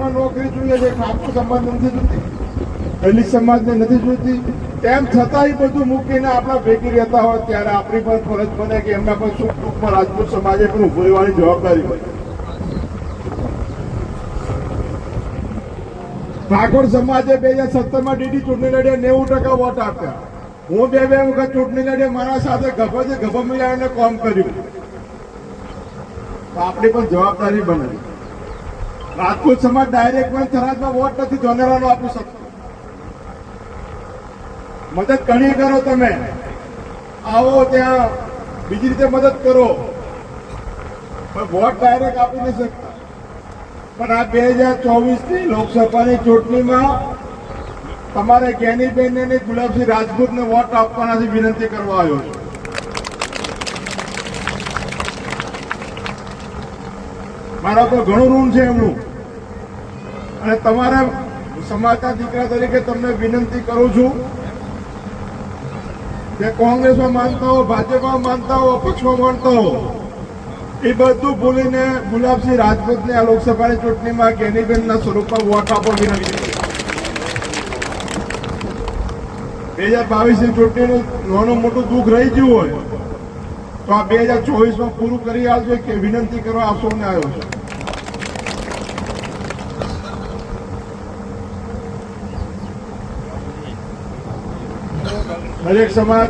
સમાજમાં નોકરી જોઈએ છે ઠાકોર સમાજ નથી જોતી દલિત સમાજને નથી જોતી તેમ છતાંય બધું મૂકીને આપણા ભેગી રહેતા હોય ત્યારે આપણી પણ ફરજ બને કે એમના પણ સુખ દુઃખમાં રાજપૂત સમાજે પણ ઊભો રહેવાની જવાબદારી હોય. ઠાકોર સમાજે બે હજાર સત્તરમાં ડીડી ચૂંટણી લડ્યા, નેવું ટકા વોટ આપ્યા. હું બે બે વખત ચૂંટણી લડ્યા, મારા સાથે ગભે ગભા મિલાવીને કામ કર્યું. આપણી પણ જવાબદારી બને રાજપૂત સમાજ ડાયરેક્ટ પણ સરાજમાં વોટ નથી જોનેરાનો આપી શકતો મદદ ઘણી કરો તમે. આવો ત્યાં બીજી રીતે મદદ કરો. પણ વોટ ડાયરેક્ટ આપી નહીં શકતા. પણ આ બે હજાર ચોવીસની લોકસભાની ચૂંટણીમાં તમારે જ્ઞાનીબેન ને ગુલાબસિંહ રાજપૂતને વોટ આપવાનાથી વિનંતી કરવા આવ્યો છું. મારા તો ઘણું ઋણ છે એમનું. અને તમારા સમાજના દીકરા તરીકે તમને વિનંતી કરું છું કે કોંગ્રેસમાં માનતા હો, ભાજપમાં માનતા હો, અપક્ષમાં માનતા હો, એ બધું ભૂલીને ગુલાબસિંહ રાજપૂતને આ લોકસભાની ચૂંટણીમાં કેનીબેનના સ્વરૂપમાં વોટ આપો વિનંતી બે હજાર બાવીસની ચૂંટણીનું નાનું મોટું દુઃખ રહી ગયું હોય તો આ બે હજાર ચોવીસમાં પૂરું કરી આવજો કે વિનંતી કરવા આપ સૌને આવ્યો છે. દરેક સમાજ.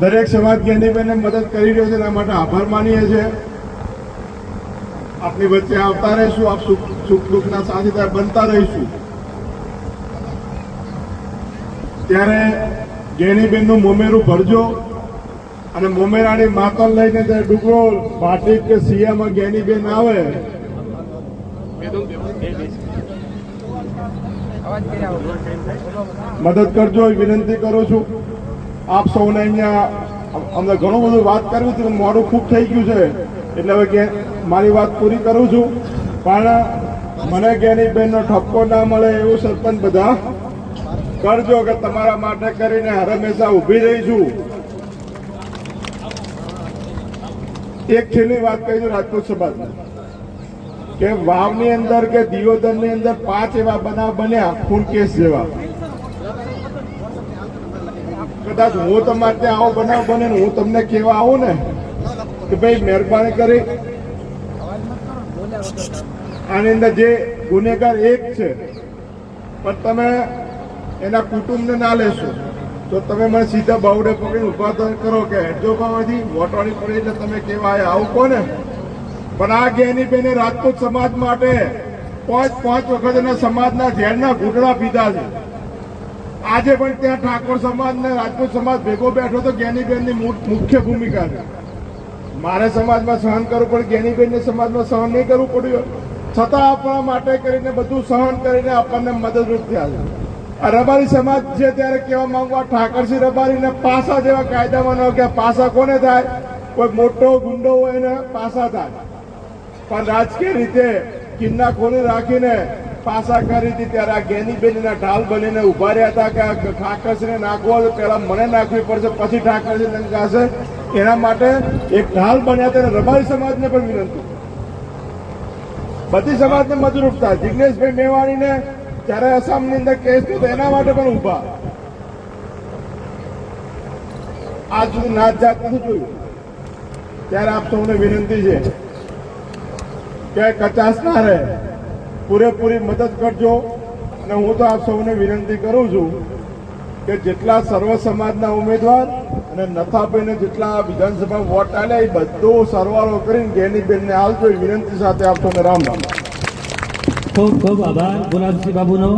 દરેક સમાજ જ્ઞાનીબેનને મદદ કરી રહ્યો છે, એના માટે આભાર માનીએ છીએ. આપની વચ્ચે આવતા રહીશું, આપ સુખ દુઃખના સાથીદાર બનતા રહીશું. ત્યારે જ્ઞાનીબેનનું મોમેરું ભરજો અને મોમેરાની માતલ લઈને ત્યારે ડુગરો ભાટી કે સિયામાં જ્ઞાનીબેન આવે. મદદ કરજો, એ વિનંતી કરું છું. આપ સૌને અહીંયા અમને ઘણું બધું વાત કરવી હતી મોડું ખૂબ થઈ ગયું છે. એટલે હવે કે મારી વાત પૂરી કરું છું. પણ મને જ્ઞાનીબેનનો ઠપકો ના મળે એવું સરપંચ બધા કરજો કે તમારા માટે કરીને હંમેશા ઊભી રહી છું. એક છેલ્લી વાત કહી દઉં રાજકોટ સમાજની કે વાવની અંદર કે દિયોદરની અંદર પાંચ એવા બનાવ બન્યા, ખૂન કેસ જેવા. કદાચ હું તમારે ત્યાં આવો બનાવ બને હું તમને કહેવા આવું ને, કે ભાઈ મહેરબાની કરી. આની અંદર જે ગુનેગાર એક છે, પણ તમે એના કુટુંબને ના લેશો. તો તમે મને સીધા બાવડે પકડીને ઊભા કરો કે હેડજો પાવાથી વોટવાળી પડી એટલે તમે કેવા આવો કોને? પણ આ જ્ઞાનીબેને રાજપૂત સમાજ માટે પાંચ પાંચ વખત એના સમાજના ઝેરના ઘૂંટડા પીધા છે. આજે પણ ત્યાં ઠાકોર સમાજ ને રાજપૂત સમાજ ભેગો બેઠો તો જ્ઞાનીબેનની મુખ્ય ભૂમિકા છે. મારે સમાજમાં સહન કરવું પડે જ્ઞાનીબેનને સમાજમાં સહન નહીં કરવું પડ્યું. છતાં આપણા માટે કરીને બધું સહન કરીને આપણને મદદરૂપ થયા છે. રબારી સમાજ છે ત્યારે કહેવા માંગવા ઠાકરસિંહ રબારીને પાસા જેવા કાયદામાં ન કે પાસા કોને થાય? કોઈ મોટો ગુંડો હોય એને પાસા થાય. પણ રાજકીય રીતે કિન્ના ખોલી રાખીને પાસા કરી હતી ત્યારે આ જ્ઞાનીબેન એના ઢાલ બનીને ઊભા રહ્યા હતા કે ઠાકરસિંહને નાખવો પહેલા મને નાખવી પડશે, પછી ઠાકરસિંહ નાખશે એના માટે એક ઢાલ બન્યા હતા રબારી સમાજને પણ વિનંતી. બધી સમાજને મદદરૂપ થાય. જિગ્નેશભાઈ મેવાણીને ત્યારે આસામની અંદર કેસ તો એના માટે પણ ઊભા આજ હું નાત જાત નથી જોયું. ત્યારે આપ સૌને વિનંતી છે કે કચાસ ના રહે. પૂરેપૂરી મદદ કરજો અને હું તો આપ સૌને વિનંતી કરું છું કે જેટલા સર્વ સમાજના ઉમેદવાર અને નથાભાઈને જેટલા વિધાનસભા વોટ આલ્યા એ બધો સરવાળો કરીને ગેનીબેનને આવજો એ વિનંતી સાથે આપ સૌને રામ રામ. ખૂબ ખૂબ આભાર ગુલાબસિંહ બાબુનો